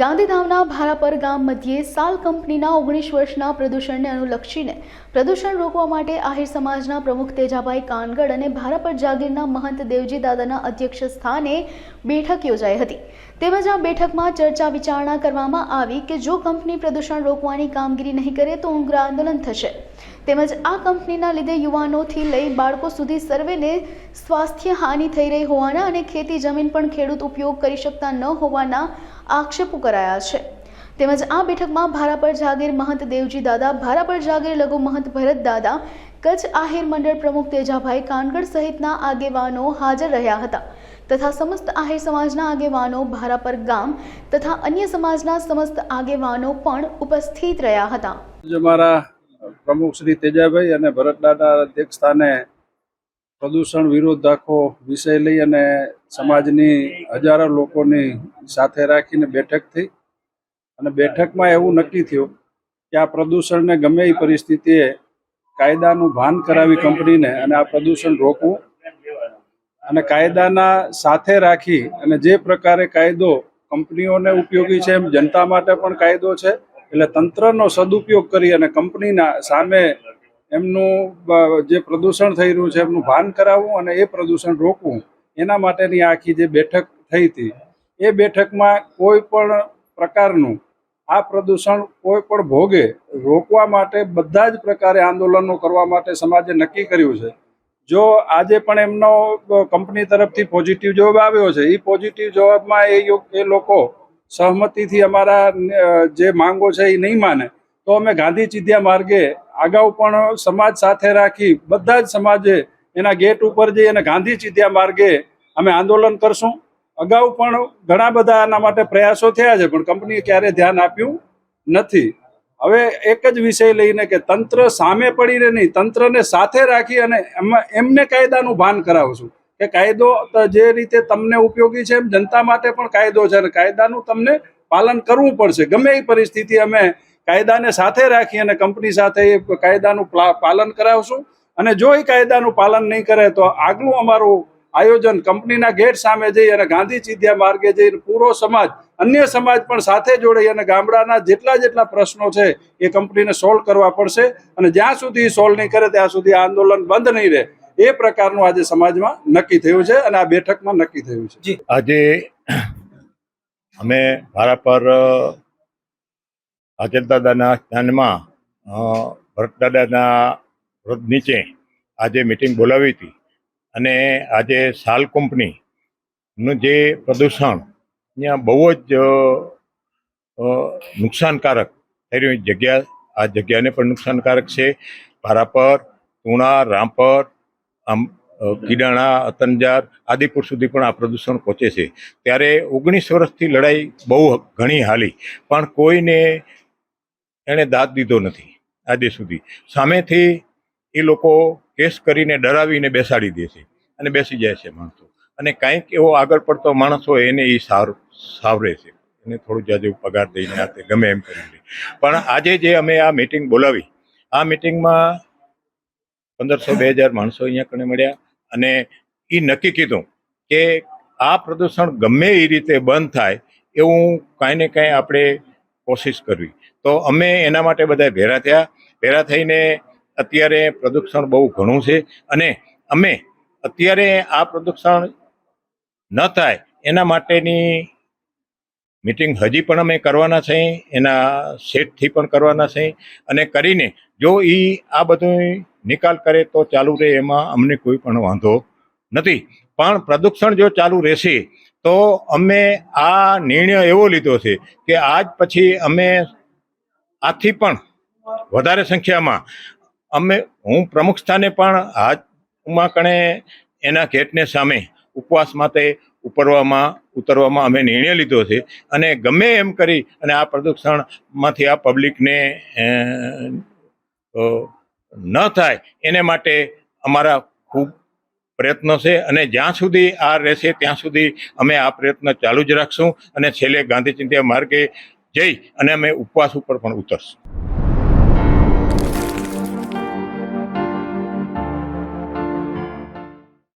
ગાંધીધામના ભારાપર ગામ મધ્યે સાલ કંપનીના ઓગણીસ વર્ષના પ્રદૂષણને અનુલક્ષીને પ્રદૂષણ રોકવા માટે આહિર સમાજના પ્રમુખ તેજાભાઈ કાનગડ અને ભારાપર જાગીરના મહંત દેવજી દાદાના અધ્યક્ષ સ્થાને બેઠક યોજાઈ હતી. તેમજ આ બેઠકમાં ચર્ચા વિચારણા કરવામાં આવી કે જો કંપની પ્રદૂષણ રોકવાની કામગીરી નહીં કરે તો ઉગ્ર આંદોલન થશે. તેમજ આ કંપનીના લીધે યુવાનોથી લઈ બાળકો સુધી સર્વેને સ્વાસ્થ્ય હાનિ થઈ રહી હોવાના અને ખેતી જમીન પણ ખેડૂત ઉપયોગ કરી શકતા ન હોવાના આક્ષેપો કરાયા છે. તેમજ આ બેઠકમાં ભારાપર જાગીર મહંત દેવજી દાદા ભારાપર જાગીર લઘુ મહંત ભરત દાદા, કચ્છ આહિર મંડળ પ્રમુખ તેજાભાઈ કાનગડ સહિતના આગેવાનો હાજર રહ્યા હતા. તથા સમસ્ત આહિર સમાજના આગેવાનો ભારાપર ગામ તથા અન્ય સમાજના સમસ્ત આગેવાનો પણ ઉપસ્થિત રહ્યા હતા. અમારા મારા પ્રમુખ શ્રી તેજાભાઈ અને ભરતદાદા અધ્યક્ષ સ્થાને પ્રદૂષણ વિરોધ આખો વિષય લઈ અને સમાજની હજારો લોકોની સાથે રાખીને બેઠક થઈ. અને બેઠકમાં એવું નક્કી થયું કે આ પ્રદૂષણને ગમે એ પરિસ્થિતિએ કાયદાનું ભાન કરાવી કંપનીને અને આ પ્રદૂષણ રોકવું અને કાયદાના સાથે રાખી અને જે પ્રકારે કાયદો કંપનીઓને ઉપયોગી છે એમ જનતા માટે પણ કાયદો છે, એટલે તંત્રનો સદુપયોગ કરી અને કંપનીના સામે એમનું જે પ્રદૂષણ થઈ રહ્યું છે એમનું ભાન કરાવવું અને એ પ્રદૂષણ રોકવું, એના માટેની આખી જે બેઠક થઈ હતી, એ બેઠકમાં કોઈ પણ પ્રકારનું આ પ્રદૂષણ કોઈ પણ ભોગે રોકવા માટે બધા જ પ્રકારે આંદોલનો કરવા માટે સમાજે નક્કી કર્યું છે. જો આજે પણ એમનો કંપની તરફથી પોઝિટિવ જવાબ આવ્યો છે એ પોઝિટિવ જવાબમાં એ એ લોકો સહમતિથી અમારા જે માંગો છે એ નહીં માને. તો અમે ગાંધી ચિધ્યા માર્ગે અગાઉ પણ સમાજ સાથે રાખી બધા જ સમાજે એના ગેટ ઉપર જઈ અને ગાંધી ચિધ્યા માર્ગે અમે આંદોલન કરશું. અગાઉ પણ ઘણા બધા આના માટે પ્રયાસો થયા છે, પણ કંપનીએ ક્યારે ધ્યાન આપ્યું નથી. હવે એક જ વિષય લઈને કે તંત્ર સામે પડીને નહીં, તંત્રને સાથે રાખી અને એમાં, એમને કાયદાનું ભાન કરાવશું કે કાયદો જે રીતે તમને ઉપયોગી છે એમ જનતા માટે પણ કાયદો છે અને કાયદાનું તમને પાલન કરવું પડશે. ગમે એ પરિસ્થિતિ અમે કાયદાને સાથે રાખી અને કંપની સાથે એ કાયદાનું પ્લા- પાલન કરાવશું. અને જો એ કાયદાનું પાલન નહીં કરે તો આગલું અમારું આયોજન કંપનીના ગેટ સામે જઈ અને ગાંધી ચિધ્યા માર્ગે જઈને પૂરો સમાજ અન્ય સમાજ પણ સાથે જોડાઈ અને ગામડાના જેટલા જેટલા પ્રશ્નો છે એ કંપનીને સોલ્વ કરવા પડશે અને જ્યાં સુધી સોલ્વ નહીં કરે ત્યાં સુધી આંદોલન બંધ નહીં રહે, એ પ્રકારનું આજે સમાજમાં નક્કી થયું છે અને આ બેઠકમાં નક્કી થયું છે. આજે અમે મારા પર અચલ દાદાના સ્થાનમાં ભરત દાદાના વૃદ્ધ નીચે આજે મિટિંગ બોલાવી હતી અને આજે સાલ કંપનીનું જે પ્રદૂષણ ત્યાં બહુ જ નુકસાનકારક થઈ જગ્યા. આ જગ્યાને પણ નુકસાનકારક છે. ભારાપર તુણા, રામપર, આમ કીડાણા અતંજાર આદિપુર સુધી પણ આ પ્રદૂષણ પહોંચે છે. ત્યારે ઓગણીસ વર્ષથી લડાઈ બહુ ઘણી હાલી, પણ કોઈને એણે દાદ દીધો નથી આજે સુધી. સામેથી એ લોકો કેસ કરીને ડરાવીને બેસાડી દે છે અને બેસી જાય છે માણસો. અને કાંઈક એવો આગળ પડતો માણસ હોય એને એ સારું, સાવરે છે. એને થોડું જાજુ પગાર દઈને આ તે ગમે એમ કરીને પણ આજે જે અમે આ મિટિંગ બોલાવી, આ મિટિંગમાં પંદરસો બે હજાર માણસો અહીંયા કણે મળ્યા અને એ નક્કી કીધું કે આ પ્રદૂષણ ગમે એ રીતે બંધ થાય એવું કાંઈ ને કાંઈ આપણે કોશિશ કરવી. તો અમે એના માટે બધા ભેરા થયા. ભેરા થઈને અત્યારે પ્રદૂષણ બહુ ઘણું છે અને અમે અત્યારે આ પ્રદૂષણ ન થાય, એના માટેની મિટિંગ હજી પણ અમે કરવાના છે, એના સેટથી પણ કરવાના છે. અને કરીને જો એ આ બધું નિકાલ કરે તો ચાલુ રહે, એમાં અમને કોઈ પણ વાંધો નથી. પણ પ્રદૂષણ જો ચાલુ રહેશે, તો અમે આ નિર્ણય એવો લીધો છે કે આજ પછી અમે આથી પણ વધારે સંખ્યામાં અમે, હું પ્રમુખ સ્થાને પણ હાથમાં કણે એના ગેટને સામે ઉપવાસ માટે ઉપરવામાં, ઉતરવામાં અમે નિર્ણય લીધો છે. અને ગમે એમ કરી અને આ પ્રદૂષણમાંથી આ પબ્લિકને ન થાય, એને માટે અમારા ખૂબ પ્રયત્નો છે. અને જ્યાં સુધી આ રહેશે, ત્યાં સુધી અમે આ પ્રયત્ન ચાલુ જ રાખશું. અને છેલ્લે ગાંધી ચિંતા માર્ગે જઈ અને અમે ઉપવાસ ઉપર પણ ઉતરશું.